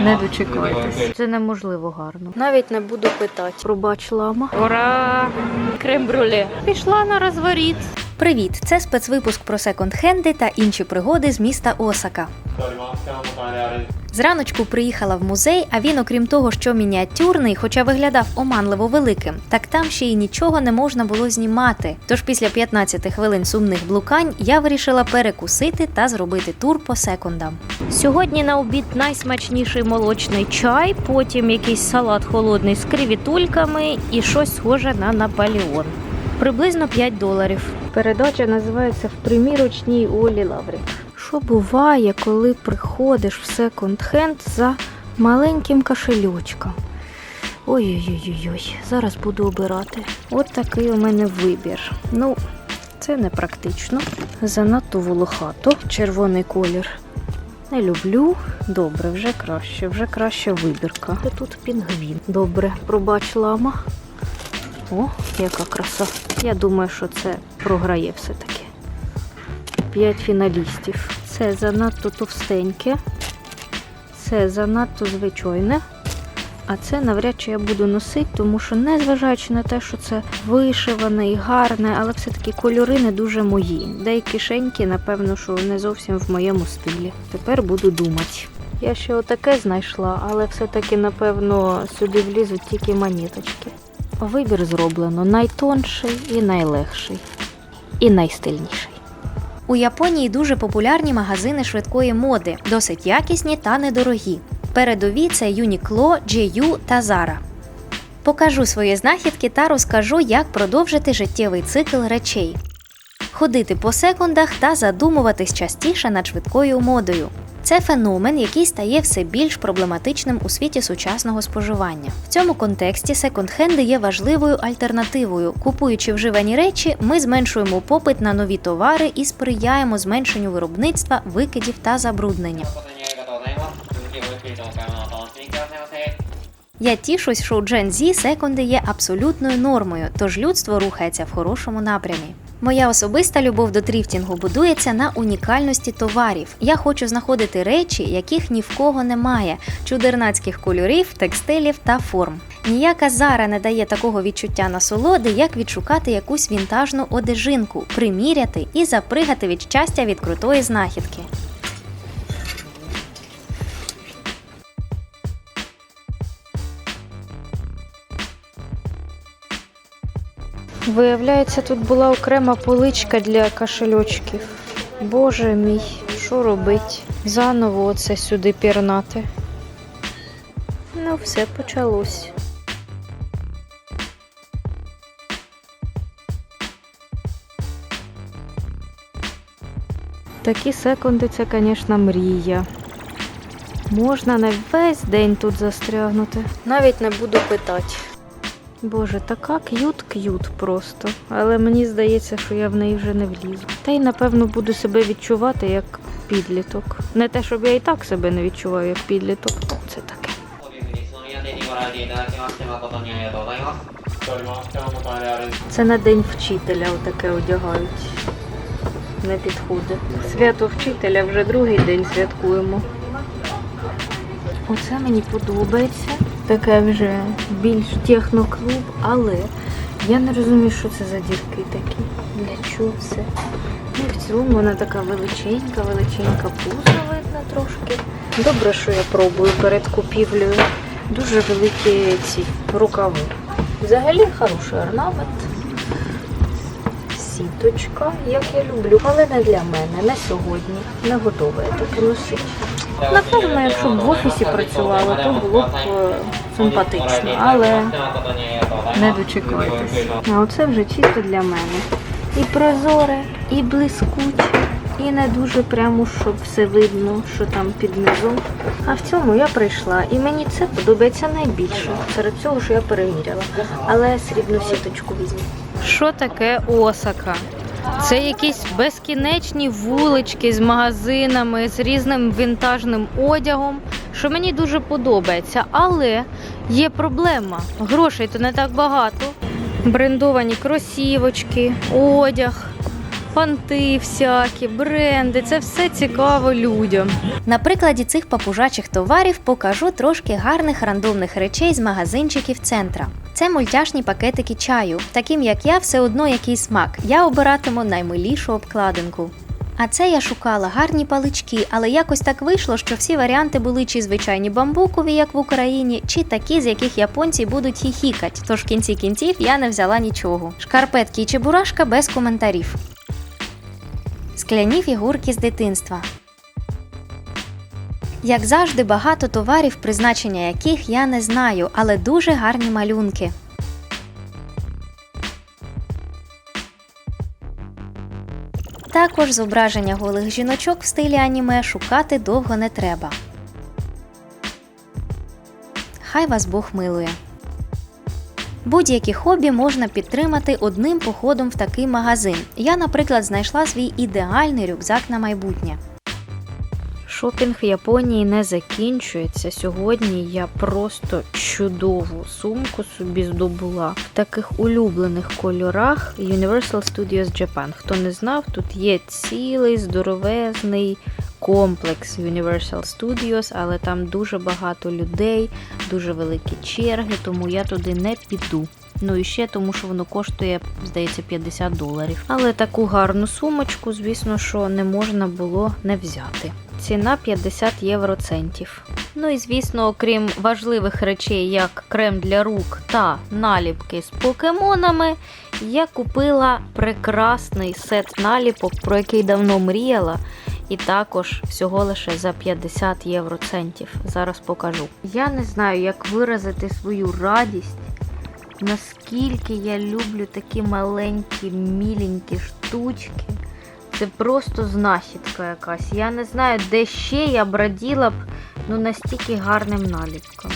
Не дочекайтесь. Це неможливо гарно. Навіть не буду питати. Пробач, лама. Ура! Крем-брюле. Пішла на розворіт. Привіт! Це спецвипуск про секонд-хенди та інші пригоди з міста Осака. Зраночку приїхала в музей, а він, окрім того, що мініатюрний, хоча виглядав оманливо великим, так там ще й нічого не можна було знімати. Тож після 15 хвилин сумних блукань я вирішила перекусити та зробити тур по секундам. Сьогодні на обід найсмачніший молочний чай, потім якийсь салат холодний з кривітульками і щось схоже на Наполеон. Приблизно 5 доларів. Передача називається в примірочній Олі Лаврик. Що буває, коли приходиш в секонд-хенд за маленьким кошельочком? Ой-ой-ой, зараз буду обирати. От такий у мене вибір. Ну, це не практично. Занадто волохато, червоний колір. Не люблю. Добре, вже краще, вже краща вибірка. Та тут пінгвін. Добре, пробач лама. О, яка краса. Я думаю, що це програє все-таки. П'ять фіналістів. Це занадто товстеньке, це занадто звичайне. А це навряд чи я буду носити, тому що незважаючи на те, що це вишиване і гарне, але все-таки кольори не дуже мої. Деякі кишеньки, напевно, що не зовсім в моєму стилі. Тепер буду думати. Я ще отаке знайшла, але все-таки, напевно, сюди влізуть тільки монеточки. Вибір зроблено найтонший і найлегший, і найстильніший. У Японії дуже популярні магазини швидкої моди, досить якісні та недорогі. Передові це Uniqlo, GU та Zara. Покажу свої знахідки та розкажу, як продовжити життєвий цикл речей. Ходити по секундах та задумуватись частіше над швидкою модою. Це феномен, який стає все більш проблематичним у світі сучасного споживання. В цьому контексті секонд-хенди є важливою альтернативою. Купуючи вживані речі, ми зменшуємо попит на нові товари і сприяємо зменшенню виробництва, викидів та забруднення. Я тішусь, що у Gen секунди є абсолютною нормою, тож людство рухається в хорошому напрямі. Моя особиста любов до тріфтінгу будується на унікальності товарів. Я хочу знаходити речі, яких ні в кого немає, чудернацьких кольорів, текстилів та форм. Ніяка зара не дає такого відчуття насолоди, як відшукати якусь вінтажну одежинку, приміряти і запригати від щастя від крутої знахідки. Виявляється, тут була окрема поличка для кошельочків. Боже мій, що робить? Заново оце сюди пірнати. Ну, все почалось. Такі секунди це, звісно, мрія. Можна на весь день тут застрягнути. Навіть не буду питати. Боже, така к'ют-к'ют просто. Але мені здається, що я в неї вже не влізу. Та й напевно буду себе відчувати як підліток. Не те, щоб я і так себе не відчуваю як підліток. Це таке. Це на день вчителя отаке одягають. Не підходить. Свято вчителя вже другий день святкуємо. Оце мені подобається. Таке вже більш техноклуб, але я не розумію, що це за дірки такі. Для чого це? Ну, в цілому вона така величенька, величенька пузо видно трошки. Добре, що я пробую перед купівлею. Дуже великі ці рукави. Взагалі хороший орнамент. Сіточка, як я люблю, але не для мене, не сьогодні. Не готова я таке носити. Напевно, якщо б в офісі працювала, то було б е, симпатично, але не дочекайтесь. А оце вже чисто для мене. І прозоре, і блискуче, і не дуже прямо, щоб все видно, що там під низом. А в цьому я прийшла, і мені це подобається найбільше серед цього, що я переміряла. Але срібну сіточку візьму. Що таке Осака? Це якісь безкінечні вулички з магазинами, з різним вінтажним одягом, що мені дуже подобається. Але є проблема. Грошей то не так багато. Брендовані кросівочки, одяг. Фанти всякі, бренди, це все цікаво людям. На прикладі цих папужачих товарів покажу трошки гарних рандомних речей з магазинчиків центра. Це мультяшні пакетики чаю. Таким як я, все одно який смак. Я обиратиму наймилішу обкладинку. А це я шукала гарні палички, але якось так вийшло, що всі варіанти були чи звичайні бамбукові, як в Україні, чи такі, з яких японці будуть хіхікать. Тож в кінці кінців я не взяла нічого. Шкарпетки і чебурашка без коментарів. Скляні фігурки з дитинства. Як завжди, багато товарів, призначення яких я не знаю, але дуже гарні малюнки. Також зображення голих жіночок в стилі аніме шукати довго не треба. Хай вас Бог милує. Будь-які хобі можна підтримати одним походом в такий магазин. Я, наприклад, знайшла свій ідеальний рюкзак на майбутнє. Шопінг в Японії не закінчується. Сьогодні я просто чудову сумку собі здобула в таких улюблених кольорах Universal Studios Japan. Хто не знав, тут є цілий здоровезний комплекс Universal Studios, але там дуже багато людей, дуже великі черги, тому я туди не піду. Ну і ще тому, що воно коштує, здається, 50 доларів. Але таку гарну сумочку, звісно, що не можна було не взяти. Ціна 50 євроцентів. Ну і звісно, окрім важливих речей, як крем для рук та наліпки з покемонами, я купила прекрасний сет наліпок, про який давно мріяла. І також всього лише за 50 євроцентів. Зараз покажу. Я не знаю, як виразити свою радість, наскільки я люблю такі маленькі, міленькі штучки. Це просто знахідка якась. Я не знаю, де ще я б раділа б ну, настільки гарним наліпкам.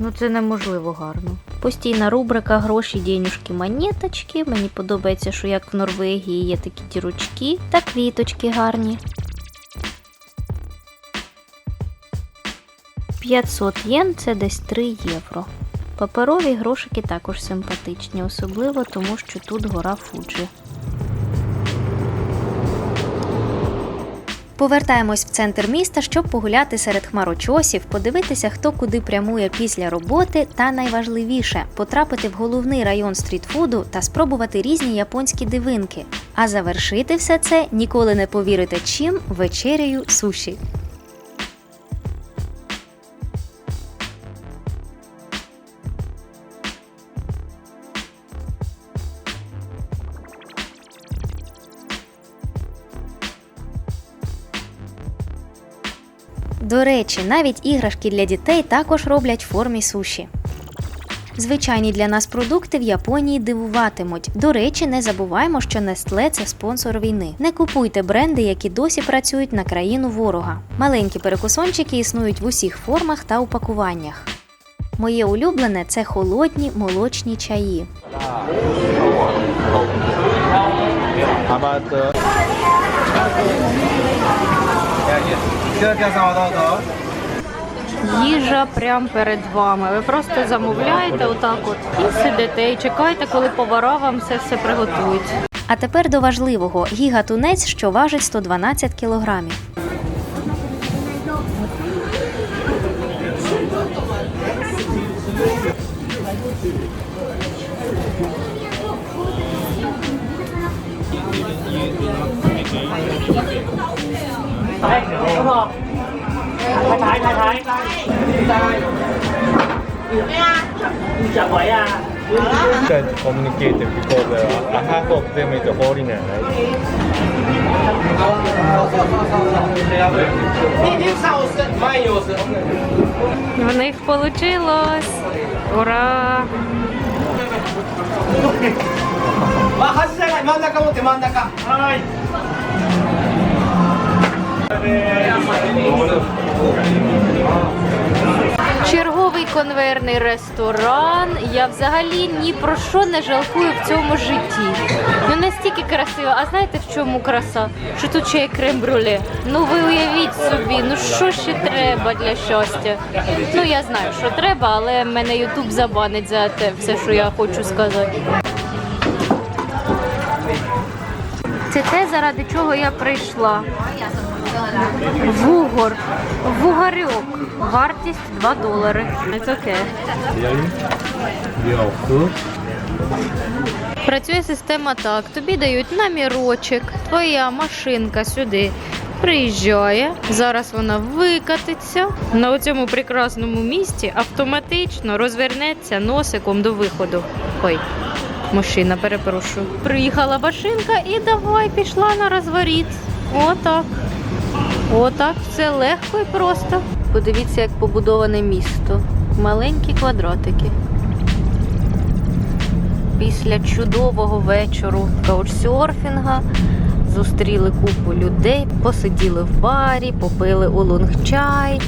Ну, це неможливо гарно. Постійна рубрика гроші, денюжки, монеточки. Мені подобається, що як в Норвегії є такі дірочки та квіточки гарні. 500 єн це десь 3 євро. Паперові грошики також симпатичні, особливо тому, що тут гора Фуджі. Повертаємось в центр міста, щоб погуляти серед хмарочосів, подивитися, хто куди прямує після роботи, та найважливіше потрапити в головний район стрітфуду та спробувати різні японські дивинки. А завершити все це ніколи не повірите чим вечерею суші. До речі, навіть іграшки для дітей також роблять в формі суші. Звичайні для нас продукти в Японії дивуватимуть. До речі, не забуваємо, що Nestle – це спонсор війни. Не купуйте бренди, які досі працюють на країну ворога. Маленькі перекусончики існують в усіх формах та упакуваннях. Моє улюблене це холодні молочні чаї. Їжа прямо перед вами. Ви просто замовляєте отак от і сидите, і чекаєте, коли повара вам все все приготують. А тепер до важливого гіга тунець, що важить 112 кілограмів. 跟 communicate because uh, I have of them is foreigner, right? В них вийшло. Ура! あ端じゃない真ん中持って真ん中はい Черговий конвейерний ресторан. Я взагалі ні про що не жалкую в цьому житті. Ну настільки красиво. А знаєте в чому краса? Що тут ще є крем-брюле? Ну ви уявіть собі, ну що ще треба для щастя? Ну я знаю, що треба, але мене Ютуб забанить за те все, що я хочу сказати. Це те, заради чого я прийшла. Вугор. Вугарьок. Вартість 2 долари. Це окей. Працює система так. Тобі дають намірочок, твоя машинка сюди приїжджає. Зараз вона викатиться. На цьому прекрасному місці автоматично розвернеться носиком до виходу. Ой, машина, перепрошую. Приїхала машинка і давай пішла на розворіт. Отак. Отак, все легко і просто. Подивіться, як побудоване місто. Маленькі квадратики після чудового вечору каучсерфінга зустріли купу людей, посиділи в барі, попили улунг-чай,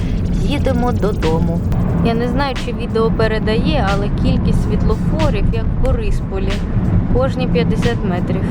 їдемо додому. Я не знаю, чи відео передає, але кількість світлофорів, як в Борисполі, кожні 50 метрів.